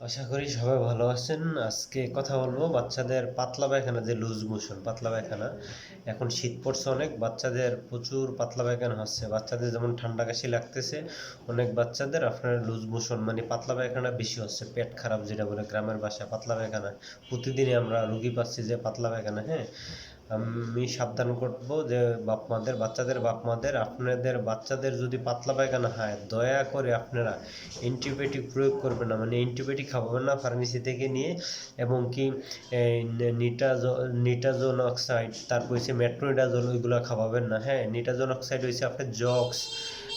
আশা করি সবাই ভালো আছেন। আজকে কথা বলব বাচ্চাদের পাতলা পায়খানা, যে লুজ মোশন, পাতলা পায়খানা। এখন শীত পড়ছে অনেক, বাচ্চাদের প্রচুর পাতলা পায়খানা হচ্ছে। বাচ্চাদের যেমন ঠান্ডা কাশি লাগতেছে, অনেক বাচ্চাদের আপনার লুজ মোশন মানে পাতলা পায়খানা বেশি হচ্ছে। পেট খারাপ যেটা বলে, গ্রামের ভাষায় পাতলা পায়খানা। প্রতিদিনই আমরা রুগী পাচ্ছি যে পাতলা পায়খানা হ্যাঁ? আমি সাবধান করব যে বাপ মাদের বাচ্চাদের বাপ মাদের আপনাদের বাচ্চাদের যদি পাতলা পায়খানা হয়, দয়া করে আপনারা অ্যান্টিবায়োটিক প্রয়োগ করবেন না। মানে অ্যান্টিবায়োটিক খাবেন না, ফার্মেসি থেকে নিয়ে এবং কি নিটাজো, নিটাজোন অক্সাইড, তারপর হচ্ছে মেট্রোনিডাজোল ওইগুলো খাওয়াবেন না। হ্যাঁ নিটাজোন অক্সাইড হচ্ছে আপনার জক্স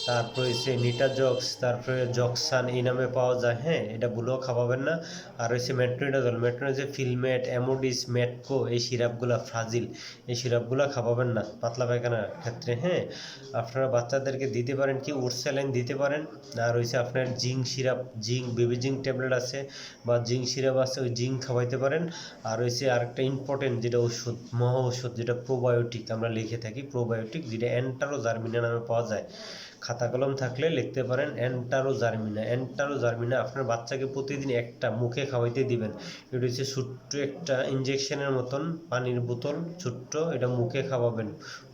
তারপরে হচ্ছে নিটাজক্স তারপরে জক্সান, এই নামে পাওয়া যায় হ্যাঁ এটা ভুলেও খাওয়াবেন না। আর হচ্ছে মেট্রোনিডাজল মেট্রোনিজে ফিলমেট অ্যামোডিস মেটকো এই সিরাপগুলো ফ্রাজিল, এই সিরাপগুলো খাওয়াবেন না, পাতলা পায়খানার ক্ষেত্রে হ্যাঁ। আপনারা বাচ্চাদেরকে দিতে পারেন কি উর্সেলাইন দিতে পারেন। আর হচ্ছে আপনার zinc syrup, zinc, baby zinc tablet আছে বা জিঙ্ক সিরাপ আছে, ওই জিঙ্ক খাওয়াইতে পারেন। আর হচ্ছে আরেকটা ইম্পর্টেন্ট যেটা ওষুধ মহা ওষুধ যেটা প্রোবায়োটিক, আমরা লিখে থাকি প্রোবায়োটিক, যেটা অ্যান্টারো জার্মিনা নামে পাওয়া যায়। খাতা কলম থাকলে লিখতে পারেন অ্যান্টারো জার্মিনা অ্যান্টারো জার্মিনা আপনার বাচ্চাকে প্রতিদিন একটা মুখে খাওয়াইতে দিবেন। এটা হচ্ছে ছোট্ট একটা ইঞ্জেকশনের মতন পানির বোতল, ছোট্ট, এটা মুখে খাওয়াবেন।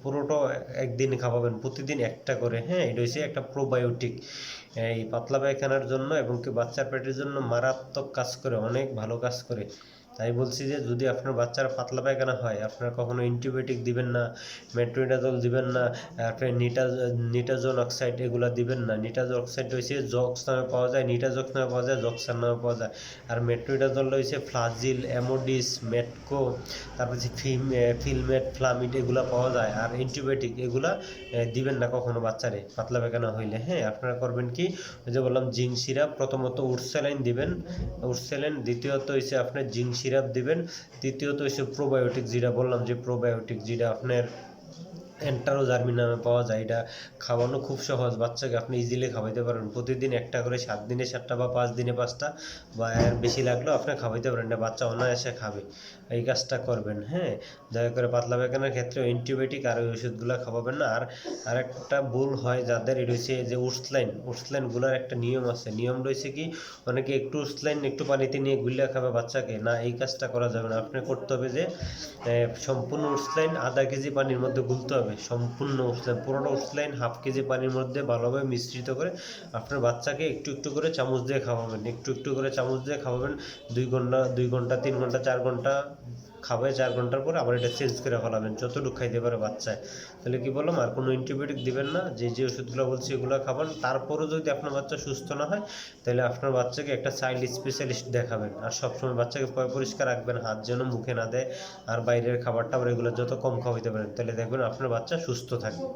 পুরোটা একদিন খাওয়াবেন, প্রতিদিন একটা করে হ্যাঁ? এটা হচ্ছে একটা প্রোবায়োটিক। এই পাতলা পায়খানার জন্য এবং কি বাচ্চার পেটের জন্য মারাত্মক কাজ করে, অনেক ভালো কাজ করে। তাই বলছি যে যদি আপনার বাচ্চার পাতলা পায়খানা হয়, আপনার কখনো অ্যান্টিবায়োটিক দিবেন না মেট্রোনিডাজল দিবেন না আপনার নিটা নিটাজোন অক্সাইড এগুলো দিবেন না। নিটাজোন অক্সাইড হয়েছে জক্স নামে পাওয়া যায় নিটাজক্স নামে পাওয়া যায় জক্সার নামে পাওয়া যায়। আর মেট্রোনিডাজল রয়েছে ফ্লাজিল অ্যামোডিস মেটকো তারপর ফিম ফিলমেট ফ্লামিড এগুলো পাওয়া যায়। আর অ্যান্টিবায়োটিক এগুলা দিবেন না কখনো বাচ্চারে পাতলা পায়খানা হইলে। হ্যাঁ আপনারা করবেন কি? ওই যে বললাম জিঙ্ক সিরাপ প্রথমত উর্সেলাইন দিবেন। উর্সেলাইন দ্বিতীয়ত হচ্ছে আপনার জিঙ্ক সিরাপ দিবেন। তৃতীয়ত হচ্ছে প্রোবায়োটিক যেটা বললাম যে প্রোবায়োটিক যেটা আপনার এন্টারো জার্মিন নামে পাওয়া যায়। এটা খাওয়ানো খুব সহজ। বাচ্চাকে আপনি ইজিলি খাওয়াইতে পারেন প্রতিদিন একটা করে সাত দিনে সাতটা বা পাঁচ দিনে পাঁচটা বা এর বেশি লাগলেও আপনি খাওয়াইতে পারেন না। বাচ্চা অনায়াসে খাবে। এই কাজটা করবেন হ্যাঁ? দয়া করে পাতলা পায়খানার ক্ষেত্রে অ্যান্টিবায়োটিক আর ওই ওষুধগুলো খাওয়াবেন না। আর আরেকটা ভুল হয় যাদের হচ্ছে যে উর্সলাইন। উর্সলাইনগুলোর একটা নিয়ম আছে। নিয়ম রয়েছে কি, অনেকে একটু উর্সলাইন, একটু পানিতে নিয়ে গুলিয়া খাবে বাচ্চাকে। না, এই কাজটা করা যাবে না। আপনি করতে হবে যে সম্পূর্ণ উর্সলাইন আধা কেজি পানির মধ্যে গুলতে হবে। সম্পূর্ণ উস্লাইন পুরোটা উসলাইন হাফ কেজি পানির মধ্যে ভালোভাবে মিশ্রিত করে আপনার বাচ্চাকে একটু একটু করে চামচ দিয়ে খাওয়াবেন। একটু একটু করে চামচ দিয়ে খাওয়াবেন দুই ঘণ্টা দুই ঘণ্টা, তিন ঘণ্টা, চার ঘণ্টা খাবে চার ঘণ্টার পরে আবার এটা চেঞ্জ করে ফেলাবেন, যতটুকু খাইতে পারে বাচ্চায় তাহলে কি বললাম, আর কোনো অ্যান্টিবায়োটিক দিবেন না, যে যে ওষুধগুলো বলছি এগুলো খাবেন, তারপরেও যদি আপনার বাচ্চা সুস্থ না হয়, তাহলে আপনার বাচ্চাকে একটা চাইল্ড স্পেশালিস্ট দেখাবেন। আর সবসময় বাচ্চাকে পরিষ্কার রাখবেন, হাত যেন মুখে না দেয়, আর বাইরের খাবার টাবার এগুলো যত কম খাওয়াইতে পারেন তাহলে দেখবেন আপনার বাচ্চা সুস্থ থাকবে।